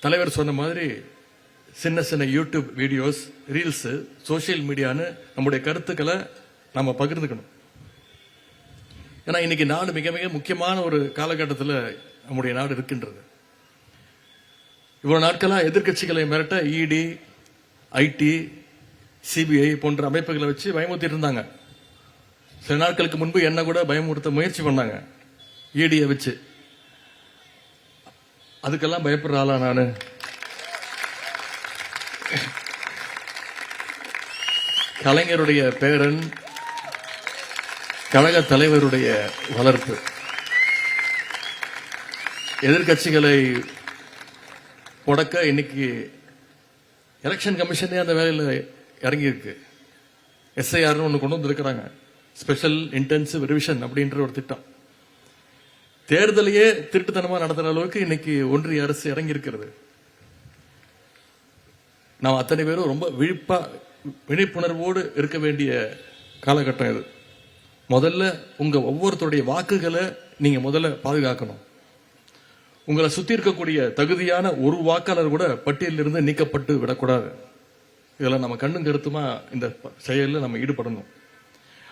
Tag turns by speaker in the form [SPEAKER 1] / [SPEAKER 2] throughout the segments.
[SPEAKER 1] தலைவர் சொன்ன மாதிரி சின்ன சின்ன யூடியூப் வீடியோஸ் ரீல்ஸ் சோஷியல் மீடியான்னு நம்முடைய கருத்துக்களை நம்ம பகிர்ந்துக்கணும். ஏன்னா இன்னைக்கு நாடு மிக மிக முக்கியமான ஒரு காலகட்டத்தில் நம்முடைய நாடு இருக்கின்றது. இவ்வளவு நாட்களா எதிர்க்கட்சிகளை மிரட்ட இடி ஐடி சிபிஐ போன்ற அமைப்புகளை வச்சு பயமுறுத்திட்டு இருந்தாங்க. சில நாட்களுக்கு முன்பு என்ன கூட பயமுறுத்த முயற்சி பண்ணாங்க. இடியை வச்சு. அதுக்கெல்லாம் பயப்படுற ஆளா நான்? கலைஞருடைய பேரன் கழக தலைவருடைய வளர்ப்பு. எதிர்க்கட்சிகளை முடக்க இன்னைக்கு எலெக்ஷன் கமிஷனே அந்த வேலையில் இறங்கியிருக்கு. எஸ்ஐஆர்னு ஒன்று கொண்டு வந்திருக்கிறாங்க. ஸ்பெஷல் இன்டென்சிவ் ரிவிஷன் அப்படின்ற ஒரு திட்டம். தேர்தலையே திருட்டுத்தனமா நடத்துற அளவுக்கு இன்னைக்கு ஒன்றிய அரசு இறங்கி இருக்கிறது நாம் அத்தனை பேரும் ரொம்ப விழிப்பா விழிப்புணர்வோடு இருக்க வேண்டிய காலகட்டம் இது. முதல்ல உங்க ஒவ்வொருத்தருடைய வாக்குகளை நீங்க முதல்ல பாதுகாக்கணும். உங்களை சுத்தி இருக்கக்கூடிய தகுதியான ஒரு வாக்காளர் கூட பட்டியலில் இருந்து நீக்கப்பட்டு விடக்கூடாது. இதில் நம்ம கண்ணும் கருத்துமா இந்த செயலில் நம்ம ஈடுபடணும்.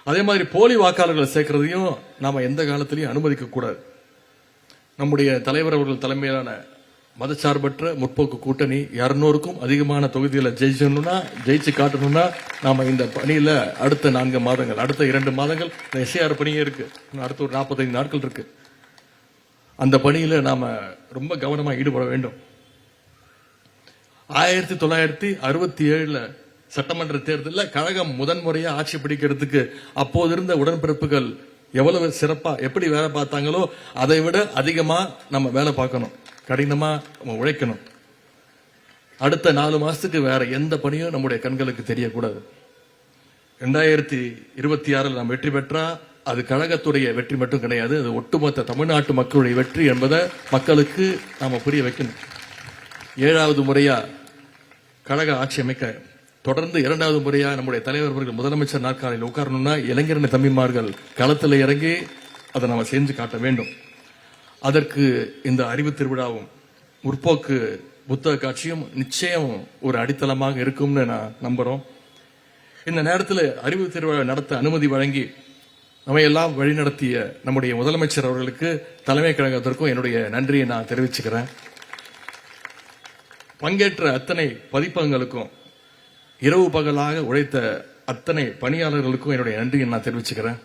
[SPEAKER 1] அதே மாதிரி போலி வாக்காளர்களை சேர்க்கறதையும் நாம எந்த காலத்திலையும் அனுமதிக்க கூடாது நம்முடைய தலைவர் அவர்கள் தலைமையிலான மதச்சார்பற்ற முற்போக்கு கூட்டணி இரநூறுக்கும் அதிகமான தொகுதியில் ஜெயிச்சணும்னா ஜெயிச்சு காட்டணும்னா நாம இந்த பணியில அடுத்த நான்கு மாதங்கள் அடுத்த இரண்டு மாதங்கள் இந்த எஸ்ஏஆர் பணியே இருக்கு. அடுத்த ஒரு நாற்பத்தைந்து நாட்கள் இருக்கு. அந்த பணியில நாம ரொம்ப கவனமா ஈடுபட வேண்டும். ஆயிரத்தி தொள்ளாயிரத்தி அறுபத்தி ஏழுல சட்டமன்ற தேர்தலில் கழகம் முதன்முறையாக ஆட்சி பிடிக்கிறதுக்கு அப்போது இருந்த உடன்பிறப்புகள் எவ்வளவு சிறப்பா எப்படி வேலை பார்த்தாங்களோ அதை விட அதிகமா நம்ம வேலை பார்க்கணும். கடினமா நம்ம உழைக்கணும். அடுத்த நாலு மாசத்துக்கு வேற எந்த பணியும் நம்முடைய கண்களுக்கு தெரியக்கூடாது. ரெண்டாயிரத்தி இருபத்தி ஆறில் நாம் வெற்றி பெற்றா அது கழகத்துடைய வெற்றி மட்டும் கிடையாது அது ஒட்டுமொத்த தமிழ்நாட்டு மக்களுடைய வெற்றி என்பதை மக்களுக்கு நாம புரிய வைக்கணும். ஏழாவது முறையா கழக ஆட்சி அமைக்க தொடர்ந்து இரண்டாவது முறையா நம்முடைய தலைவர் அவர்கள் முதலமைச்சர் நாற்காலியில் உட்காரணும்னா இளைஞரணி தம்பிமார்கள் களத்தில் இறங்கி அதை நம்ம செஞ்சு காட்ட வேண்டும். அதற்கு இந்த அறிவு திருவிழாவும் முற்போக்கு புத்தக காட்சியும் நிச்சயம் ஒரு அடித்தளமாக இருக்கும்னு நான் நம்புறோம். இந்த நேரத்தில் அறிவு திருவிழா நடத்த அனுமதி வழங்கி நம்ம எல்லாம் வழிநடத்திய நம்முடைய முதலமைச்சர் அவர்களுக்கு தலைமை கழகத்திற்கும் என்னுடைய நன்றியை நான் தெரிவிச்சுக்கிறேன். பங்கேற்ற அத்தனை பதிப்பகங்களுக்கும் இரவு பகலாக உழைத்த அத்தனை பணியாளர்களுக்கும் என்னுடைய நன்றியை நான் தெரிவிச்சுக்கிறேன்.